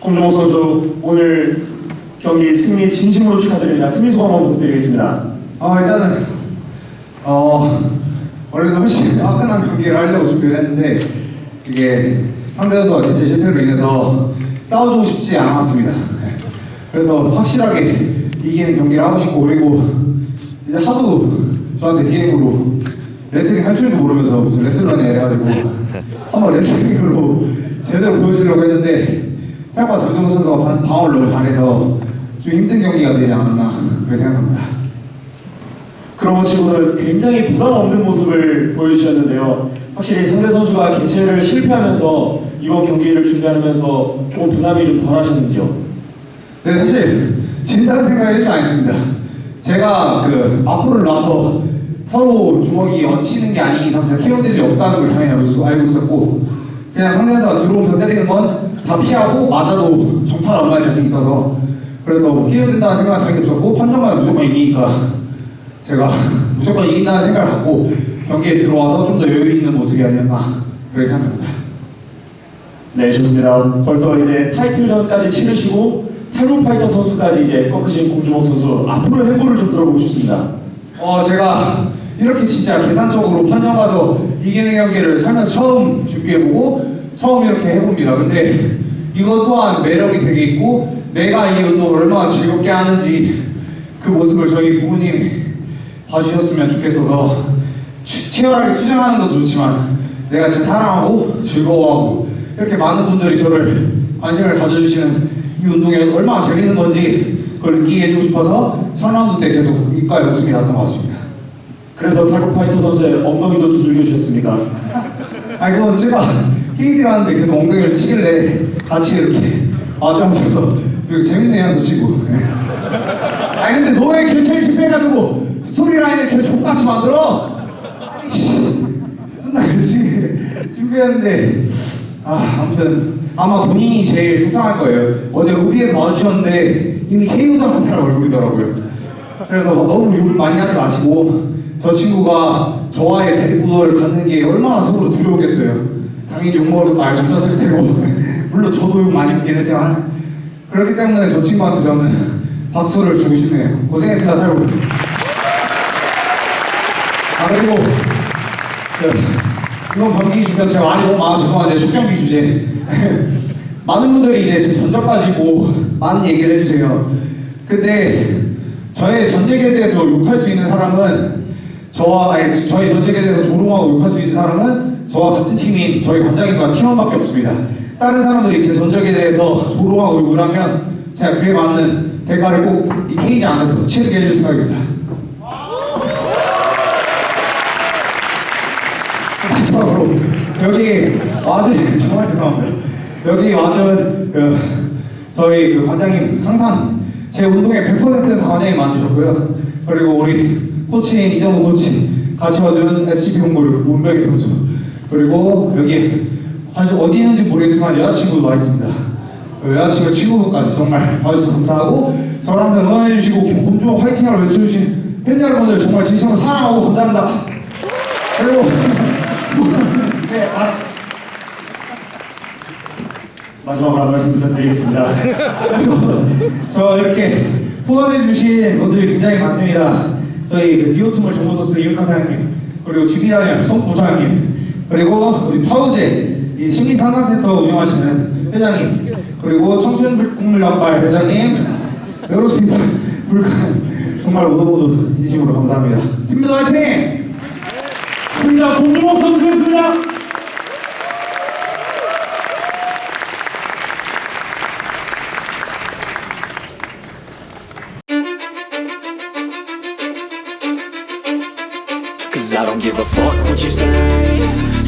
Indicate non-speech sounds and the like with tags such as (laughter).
공정호 선수 오늘 경기 승리 진심으로 축하드립니다. 승리 소감 한번 부탁드리겠습니다. 어, 일단은 어 원래는 훨씬 화끈한 경기를 하려고 준비를 했는데 이게 상대 선수가 대체 실패로 인해서 싸워주고 싶지 않았습니다. 네. 그래서 확실하게 이기는 경기를 하고 싶고 그리고 이제 하도 저한테 DM으로 레슬링 할 줄도 모르면서 무슨 레슬러냐 이래가지고 한번 레슬링으로 제대로 보여주려고 했는데 생각보다 장정호 선수가 방- 방어를 너무 잘해서 좀 힘든 경기가 되지 않았나 그렇게 생각합니다. 그런 것 치고는 굉장히 부담 없는 모습을 보여주셨는데요. 확실히 상대 선수가 개최를 실패하면서 이번 경기를 준비하면서 조금 부담이 좀 덜하셨는지요? 네, 사실 진다는 생각이 일도 안 했습니다. 제가 그 앞으로 나서 서로 주먹이 얹히는 게 아닌 이상 제가 케어될 일이 없다는 걸 당연히 알고, 있- 있었고 그냥 상대에서 들어오면 때리는 건 다 피하고 맞아도 정탈 안 맞을 자신 있어서 그래서 뭐 케어된다는 생각은 당연히 없었고 판정만 무조건 이기니까 제가 무조건 이긴다는 생각을 갖고 경기에 들어와서 좀 더 여유 있는 모습이 아니었나 그렇게 생각합니다. 네, 좋습니다. 벌써 이제 타이틀전까지 치르시고 탈북 파이터 선수까지 이제 꺾으신 공주목 선수 앞으로 해보를 좀 들어보고 싶습니다. 어 제가 이렇게 진짜 계산적으로 판정 가서 이기는 경기를 살면서 처음 준비해보고 처음 이렇게 해봅니다. 근데 이것 또한 매력이 되게 있고 내가 이 운동을 얼마나 즐겁게 하는지 그 모습을 저희 부모님이 봐주셨으면 좋겠어서 추- 치열하게 투쟁하는 것도 좋지만 내가 진짜 사랑하고 즐거워하고 이렇게 많은 분들이 저를 관심을 가져주시는 이 운동이 얼마나 재밌는 건지 그걸 느끼게 해주고 싶어서 3라운드 때 계속 입가에 웃음이 났던 것 같습니다. 그래서 탈북 파이터 선수의 엉덩이도 두들겨 주셨습니다. 아니 그건 제가 케이지 가는데 계속 엉덩이를 치길래 같이 이렇게 맞아보셔서 되게 재밌네요 저 친구 네. 아니 근데 너왜 개체를 실패해가지고 스토리라인을 계속 족같이 만들어? 아니 씨 존나 열심히 준비했는데 아 아무튼 아마 본인이 제일 속상할 거예요 어제 로비에서 마주쳤는데 이미 KO당 한 사람 얼굴이더라고요 그래서 너무 욕 많이 하지 마시고 저 친구가 저와의 대립구도를 갖는 게 얼마나 서로 두려우겠어요. 당연히 것도 알고 있었을 테고 (laughs) 물론 저도 욕 많이 먹긴 했지만 그렇기 때문에 저 친구한테 저는 박수를 주고 싶네요. 고생했습니다, 탈구. 아 그리고 그, 이번 경기 중에서 제가 말이 너무 많아서 죄송한데 숙경기 주제 (laughs) 많은 분들이 이제 제 전적 가지고 많은 얘기를 해주세요. 근데 저의 전적에 대해서 욕할 수 있는 사람은 저와 저의 전적에 대해서 조롱하고 욕할 수 있는 사람은 저와 같은 팀인 저희 관장님과 팀원밖에 없습니다. 다른 사람들이 제 전적에 대해서 조롱하고 욕을 하면 제가 그에 맞는 대가를 꼭 이 케이지 안에서 치르게 해줄 생각입니다. 마지막으로 여기 와준 (laughs) 정말 죄송합니다. 여기 와준 그 저희 그 관장님 항상 제 운동에 100%는 관장님 만주셨고요. 그리고 우리 코치인 이정우 코치 같이 와준 SCP 홍보를 문백이 선수 그리고 여기 아주 어디 있는지 모르겠지만 여자친구도 와 있습니다. 그 여자친구 친구까지 정말 와주셔서 감사하고 저를 항상 응원해주시고 곰주먹 화이팅하러 외쳐주신 팬 여러분들 정말 진심으로 사랑하고 감사합니다. 그리고 (laughs) 네, 아, 마지막으로 한 말씀 부탁드리겠습니다. 저 이렇게 후원해 주신 분들이 굉장히 많습니다. 저희 그 비오트몰 정보소스 이윤카 사장님, 그리고 지기자님, 송부사장님, 그리고 우리 파우제 이 심리상담센터 운영하시는 회장님, 그리고 청춘국물연발 회장님, 여러분 불칸 정말 모두 모두 진심으로 감사합니다. 팀들 화이팅! 승자 공주목 선수였습니다. Cause I don't give a fuck what you say